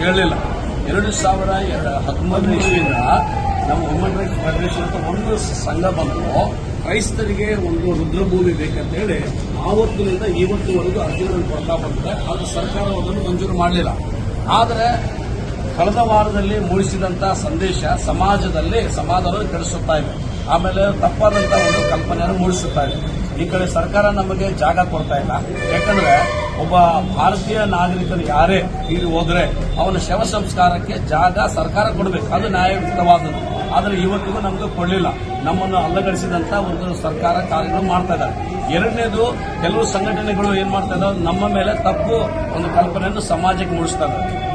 ಕೇಳಲಿಲ್ಲ. ಎರಡು ಸಾವಿರ ಎರಡು ಹತ್ತೊಂಬತ್ತನೇ ಇಸ್ವಿಯಿಂದ ನಮ್ಮ ಹ್ಯೂಮನ್ ರೈಟ್ಸ್ ಫೆಡರೇಷನ್ ಅಂತ ಒಂದು ಸಂಘ ಬಂದು ಕ್ರೈಸ್ತರಿಗೆ ಒಂದು ರುದ್ರಭೂಮಿ ಬೇಕಂತೇಳಿ ಆವತ್ತಿನಿಂದ ಇವತ್ತುವರೆಗೂ ಅರ್ಜಿಗಳನ್ನು ಕೊಡ್ತಾ ಬಂದಿದೆ. ಆದರೆ ಸರ್ಕಾರ ಅದನ್ನು ಮಂಜೂರು ಮಾಡಲಿಲ್ಲ. ಆದರೆ ಕಳೆದ ವಾರದಲ್ಲಿ ಮೂಡಿಸಿದಂಥ ಸಂದೇಶ ಸಮಾಜದಲ್ಲಿ ಸಮಾಧಾನ ಕಳಿಸುತ್ತಾ ಇದೆ. ಆಮೇಲೆ ತಪ್ಪಾದಂಥ ಒಂದು ಕಲ್ಪನೆಯನ್ನು ಮೂಡಿಸುತ್ತಾ ಇದೆ ಈ ಕಡೆ ಸರ್ಕಾರ ನಮಗೆ ಜಾಗ ಕೊಡ್ತಾ ಇಲ್ಲ. ಯಾಕಂದ್ರೆ ಒಬ್ಬ ಭಾರತೀಯ ನಾಗರಿಕರು ಯಾರೇ ಇಲ್ಲಿ ಹೋದ್ರೆ ಅವನ ಶವ ಸಂಸ್ಕಾರಕ್ಕೆ ಜಾಗ ಸರ್ಕಾರ ಕೊಡಬೇಕು. ಅದು ನ್ಯಾಯಯುತವಾದದ್ದು. ಆದರೆ ಇವತ್ತಿಗೂ ನಮಗೆ ಕೊಡಲಿಲ್ಲ. ನಮ್ಮನ್ನು ಅಲ್ಲಗಡಿಸಿದಂತ ಒಂದು ಸರ್ಕಾರ ಕಾರ್ಯಗಳು ಮಾಡ್ತಾ ಇದ್ದಾರೆ. ಎರಡನೇದು, ಕೆಲವು ಸಂಘಟನೆಗಳು ಏನ್ ಮಾಡ್ತಾ ಇದ್ದಾವೆ, ನಮ್ಮ ಮೇಲೆ ತಪ್ಪು ಒಂದು ಕಲ್ಪನೆಯನ್ನು ಸಮಾಜಕ್ಕೆ ಮೂಡಿಸ್ತಾ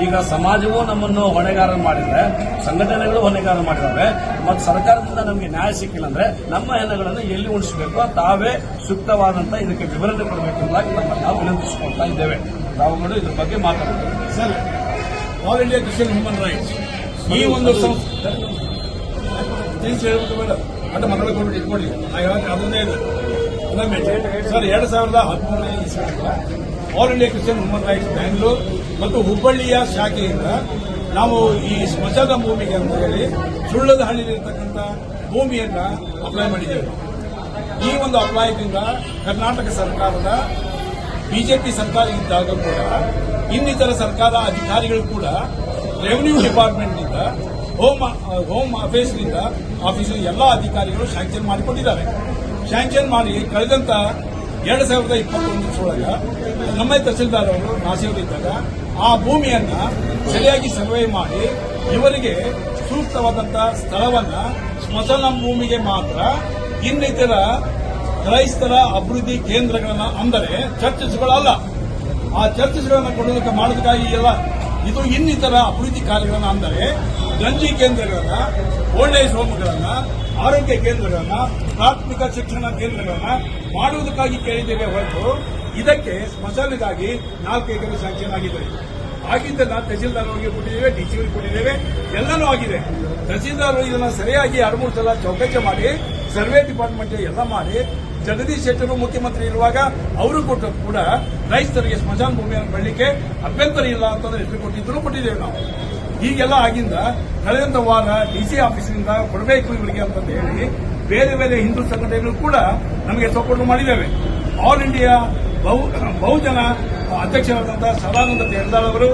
ಈಗ ಸಮಾಜವೂ ನಮ್ಮನ್ನು ಹೊಣೆಗಾರ ಮಾಡಿದ್ರೆ, ಸಂಘಟನೆಗಳು ಹೊಣೆಗಾರ ಮಾಡಿದ್ದಾವೆ ಮತ್ತು ಸರ್ಕಾರದಿಂದ ನಮಗೆ ನ್ಯಾಯ ಸಿಕ್ಕಿಲ್ಲ ಅಂದ್ರೆ ನಮ್ಮ ಹೆಣಗಳನ್ನು ಎಲ್ಲಿ ಉಳಿಸಬೇಕು, ತಾವೇ ಸೂಕ್ತವಾದಂಥ ಇದಕ್ಕೆ ವಿವರಣೆ ಕೊಡಬೇಕು ಅಂತ ನಮ್ಮ ನಾವು ವಿನಂತಿಸಿಕೊಳ್ತಾ ಇದ್ದೇವೆ. ತಾವುಗಳು ಇದ್ರ ಬಗ್ಗೆ ಮಾತಾಡ್ತೀವಿ. Sir all India Christian human rights ಈ ಒಂದು ತಿಳಿಸಿ ಹೇಳ್ಬೇಕು ಬೇಡ ಅಂತ ಮಾತಾಡ್ಕೊಂಡು ಇಟ್ಕೊಳ್ಳಿ ನಾ ಹೇಳಕ್ಕೆ ಅದನ್ನೇ ಇದೆ ಸರ್, ಎರಡು ಸಾವಿರದ ಹದಿಮೂರನೇ ಇಸ್ವಿಯಿಂದ all India Christian human rights Bangalore ಮತ್ತು ಹುಬ್ಬಳ್ಳಿಯ ಶಾಖೆಯಿಂದ ನಾವು ಈ ಸ್ಮಶಾನ ಭೂಮಿಗೆ ಅಂತ ಹೇಳಿ ಸುಳ್ಳದ ಹಳ್ಳಿಯಲ್ಲಿರ್ತಕ್ಕಂಥ ಭೂಮಿಯನ್ನ ಅಪ್ಲೈ ಮಾಡಿದ್ದೇವೆ. ಈ ಒಂದು ಅಪ್ಲೈದಿಂದ ಕರ್ನಾಟಕ ಸರ್ಕಾರದ ಬಿಜೆಪಿ ಸರ್ಕಾರ ಇದ್ದಾಗ ಕೂಡ ಇನ್ನಿತರ ಸರ್ಕಾರ ಅಧಿಕಾರಿಗಳು ಕೂಡ ರೆವಿನ್ಯೂ ಡಿಪಾರ್ಟ್ಮೆಂಟ್ನಿಂದ ಹೋಮ್ ಹೋಮ್ ಅಫೇರ್ಸ್ನಿಂದ ಆಫೀಸಿನ ಎಲ್ಲ ಅಧಿಕಾರಿಗಳು ಶಾಂಕ್ಷನ್ ಮಾಡಿಕೊಂಡಿದ್ದಾರೆ ಶಾಂಕ್ಷನ್ ಮಾಡಿ ಕಳೆದಂತ ಎರಡು ಸಾವಿರದ ಇಪ್ಪತ್ತೊಂದು ಒಳಗ ನಮ್ಮ ತಹಸೀಲ್ದಾರ್ ಅವರು ನಾಸಿಯವರಿದ್ದಾಗ ಆ ಭೂಮಿಯನ್ನ ಸರಿಯಾಗಿ ಸರ್ವೆ ಮಾಡಿ ಇವರಿಗೆ ಸೂಕ್ತವಾದಂತಹ ಸ್ಥಳವನ್ನ ಸ್ಮಶಾನ ಭೂಮಿಗೆ ಮಾತ್ರ ಇನ್ನಿತರ ಕ್ರೈಸ್ತರ ಅಭಿವೃದ್ಧಿ ಕೇಂದ್ರಗಳನ್ನ ಅಂದರೆ ಚರ್ಚಸ್ಗಳಲ್ಲ. ಆ ಚರ್ಚಸ್ಗಳನ್ನ ಕೊಡೋದಕ್ಕೆ ಮಾಡೋದಕ್ಕಾಗಿ ಇದು ಇನ್ನಿತರ ಅಭಿವೃದ್ಧಿ ಕಾರ್ಯಗಳನ್ನ ಅಂದರೆ ಗಂಜಿ ಕೇಂದ್ರಗಳನ್ನ ಓಲ್ಡ್ ಏಜ್ ಹೋಮ್ಗಳನ್ನ ಆರೋಗ್ಯ ಕೇಂದ್ರಗಳನ್ನ, ಪ್ರಾಥಮಿಕ ಶಿಕ್ಷಣ ಕೇಂದ್ರಗಳನ್ನ ಮಾಡುವುದಕ್ಕಾಗಿ ಕೇಳಿದ್ದೇವೆ ಹೊರತು ಇದಕ್ಕೆ ಸ್ಮಶಾನಿಗಾಗಿ ನಾಲ್ಕು ಎಕರೆ ಸ್ಯಾಂಕ್ಷನ್ ಆಗಿದೆ. ಆಗಿದ್ದೆಲ್ಲ ತಹಸೀಲ್ದಾರ್ ಅವರಿಗೆ ಕೊಟ್ಟಿದ್ದೇವೆ ಡಿ ಸಿ ಕೊಟ್ಟಿದ್ದೇವೆ, ಎಲ್ಲನೂ ಆಗಿದೆ. ತಹಸೀಲ್ದಾರ್ ಇದನ್ನ ಸರಿಯಾಗಿ ಎರಡು ಮೂರು ಸಲ ಚೌಕಚ್ಚ ಮಾಡಿ, ಸರ್ವೆ ಡಿಪಾರ್ಟ್ಮೆಂಟ್ ಎಲ್ಲ ಮಾಡಿ, ಜಗದೀಶ್ ಶೆಟ್ಟರು ಮುಖ್ಯಮಂತ್ರಿ ಇರುವಾಗ ಅವರು ಕೊಟ್ಟು ಕೂಡ ರೈತರಿಗೆ ಸ್ಮಶಾನ ಭೂಮಿಯನ್ನು ಬೆಳಲಿಕ್ಕೆ ಅಭ್ಯಂತರ ಇಲ್ಲ ಅಂತಂದ್ರೆ ಎಷ್ಟು ಕೊಟ್ಟಿದ್ರು ಕೊಟ್ಟಿದ್ದೇವೆ ನಾವು. ಹೀಗೆಲ್ಲ ಆಗಿಂದ ಕಳೆದಂತ ವಾರ ಡಿಸಿ ಆಫೀಸಿನಿಂದ ಕೊಡಬೇಕು ಇವರಿಗೆ ಅಂತಂದು ಹೇಳಿ ಬೇರೆ ಬೇರೆ ಹಿಂದೂ ಸಂಘಟನೆಗಳು ಕೂಡ ನಮಗೆ ಸಪೋರ್ಟ್ ಮಾಡಿದ್ದೇವೆ. ಆಲ್ ಇಂಡಿಯಾ ಬಹು, ಬಹುಜನ ಅಧ್ಯಕ್ಷರಾದಂತಹ ಸದಾನಂದ ತೇರ್ದಾಳ್ ಅವರು,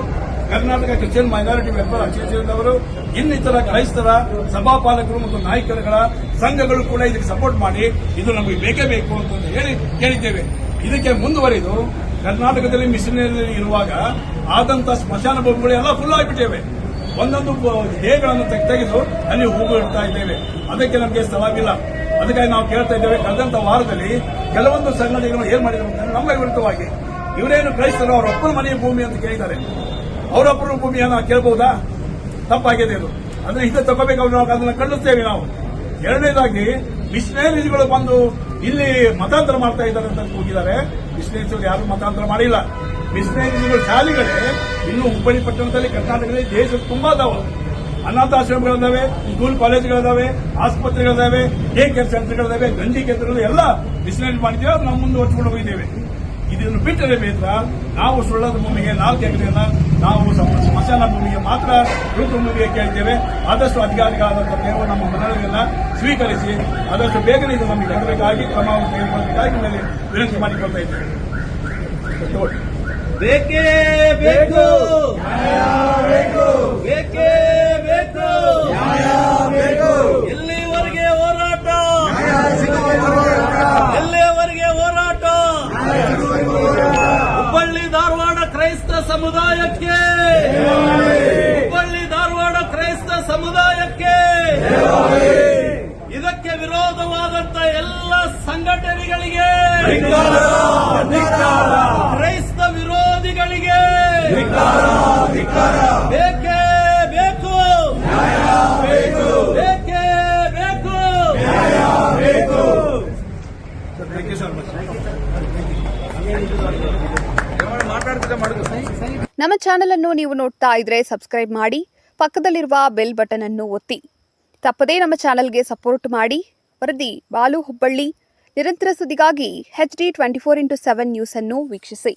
Karnataka Christian minority welfare association ಅವರು, ಇನ್ನಿತರ ಕ್ರೈಸ್ತರ ಸಭಾಪಾಲಕರು ಮತ್ತು ನಾಯಕರುಗಳ ಸಂಘಗಳು ಕೂಡ ಇದಕ್ಕೆ ಸಪೋರ್ಟ್ ಮಾಡಿ ಇದು ನಮಗೆ ಬೇಕೇ ಬೇಕು ಅಂತ ಹೇಳಿ ಕೇಳಿದ್ದೇವೆ. ಇದಕ್ಕೆ ಮುಂದುವರಿದು ಕರ್ನಾಟಕದಲ್ಲಿ ಮಿಷನರಿ ಇರುವಾಗ ಆದಂತಹ ಸ್ಮಶಾನ ಭೂಮಿಗಳು ಎಲ್ಲ ಫುಲ್ ಆಗಿಬಿಟ್ಟಿವೆ. ಒಂದೊಂದು ಹೇಗಳನ್ನು ತೆಗೆ ತೆಗೆದು ಅಲ್ಲಿ ಹೂವು ಇಡ್ತಾ ಇದ್ದೇವೆ. ಅದಕ್ಕೆ ನಮಗೆ ಸ್ಥಳವಿಲ್ಲ. ಅದಕ್ಕಾಗಿ ನಾವು ಕೇಳ್ತಾ ಇದ್ದೇವೆ, ಕಳೆದಂತ ವಾರದಲ್ಲಿ ಕೆಲವೊಂದು ಸಂಘಟನೆಗಳು ಏನ್ ಮಾಡಿದ್ರು ಅಂತಂದ್ರೆ ನಮ್ಮ ವಿರುದ್ಧವಾಗಿ. ಇವರೇನು ಕ್ರೈಸ್ತರು, ಅವರ ಒಬ್ಬರ ಮನೆಯ ಭೂಮಿ ಅಂತ ಕೇಳಿದ್ದಾರೆ. ಅವರೊಬ್ಬರ ಭೂಮಿಯನ್ನು ಕೇಳಬಹುದಾ ತಪ್ಪಾಗಿದೆ ಇದು. ಅಂದ್ರೆ ಹಿಂದೆ ತಗೋಬೇಕು ನಾವು ಅದನ್ನು ಖಂಡಿಸ್ತೇವೆ ನಾವು. ಎರಡನೇದಾಗಿ ಮಿಷನರೀಸ್ಗಳು ಬಂದು ಇಲ್ಲಿ ಮತಾಂತರ ಮಾಡ್ತಾ ಇದ್ದಾರೆ ಅಂತ ಕೂಗಿದ್ದಾರೆ ಮಿಷನರೀಸ್ಗಳು ಯಾರು ಮತಾಂತರ ಮಾಡಿಲ್ಲ. ಮಿಷನರೀಸ್ಗಳು ಶಾಲೆಗಳೇ ಇನ್ನು ಹುಬ್ಬಳ್ಳಿ ಪಟ್ಟಣದಲ್ಲಿ ಕರ್ನಾಟಕದಲ್ಲಿ ದೇಶ ತುಂಬಾ ಅದಾವ. ಅನಾಥಾಶ್ರಮಗಳಿದಾವೆ, ಸ್ಕೂಲ್ ಕಾಲೇಜ್ಗಳಿದಾವೆ, ಆಸ್ಪತ್ರೆಗಳಿದಾವೆ ಡೇ ಕೇರ್ ಸೆಂಟರ್ಗಳಿದಾವೆ ಗಂಜಿ ಕೇಂದ್ರಗಳು ಎಲ್ಲ ಮಿಷನರಿ ಮಾಡಿದ್ದೇವೆ ನಾವು ಮುಂದುವರ್ಸ್ಕೊಂಡು ಹೋಗಿದ್ದೇವೆ. ಇದನ್ನು ಬಿಟ್ಟರೆ ಮಾತ್ರ ನಾವು ಸುಳ್ಳದ ಭೂಮಿಗೆ ನಾಲ್ಕು ಎಕರೆಯನ್ನ ನಾವು ಸಮ- ಸ್ಮಶಾನ ಭೂಮಿಗೆ ಮಾತ್ರ ಭೂಮಿಗೆ ಕೇಳ್ತೇವೆ ಆದಷ್ಟು ಅಧಿಕಾರಿಗಳಾದಂಥ ಕೆಲವು ನಮ್ಮ ಮನವಿಯನ್ನ ಸ್ವೀಕರಿಸಿ, ಆದಷ್ಟು ಬೇಗನೆ ಇದು ನಮಗೆ ಕೊಡಬೇಕಾಗಿ ಕ್ರಮವನ್ನು ತೆಗೆದುಕೊಳ್ಳಬೇಕಾಗಿ ಮೇಲೆ ವಿನಂತಿ ಮಾಡಿಕೊಳ್ತಾ ಇದ್ದೇವೆ ಬೇಕೇ ಬೇಕು. ಬೇಕೇ ಬೇಕು. ಎಲ್ಲಿವರೆಗೆ ಹೋರಾಟ? ಎಲ್ಲಿವರೆಗೆ ಹೋರಾಟ? ಹುಬ್ಬಳ್ಳಿ ಧಾರವಾಡ ಕ್ರೈಸ್ತ ಸಮುದಾಯಕ್ಕೆ. ಹುಬ್ಬಳ್ಳಿ ಧಾರವಾಡ ಕ್ರೈಸ್ತ ಸಮುದಾಯಕ್ಕೆ. ಇದಕ್ಕೆ ವಿರೋಧವಾದಂತ ಎಲ್ಲ ಸಂಘಟನೆಗಳಿಗೆ. ಬೇಕೇ ಬೇಕು. ಬೇಕೇ ಬೇಕು. ಥ್ಯಾಂಕ್ ಯು ಸರ್ ಮಚ್ ನಮ್ಮ ಚಾನೆಲ್ ಅನ್ನು ನೀವು ನೋಡ್ತಾ ಇದ್ರೆ ಸಬ್ಸ್ಕ್ರೈಬ್ ಮಾಡಿ ಪಕ್ಕದಲ್ಲಿರುವ ಬೆಲ್ ಬಟನ್ ಅನ್ನು ಒತ್ತಿ. ತಪ್ಪದೇ ನಮ್ಮ ಚಾನೆಲ್ಗೆ ಸಪೋರ್ಟ್ ಮಾಡಿ. ವರದಿ ಬಾಲು ಹುಬ್ಬಳ್ಳಿ. ನಿರಂತರ ಸುದ್ದಿಗಾಗಿ H D twenty four into seven news ಅನ್ನು ವೀಕ್ಷಿಸಿ.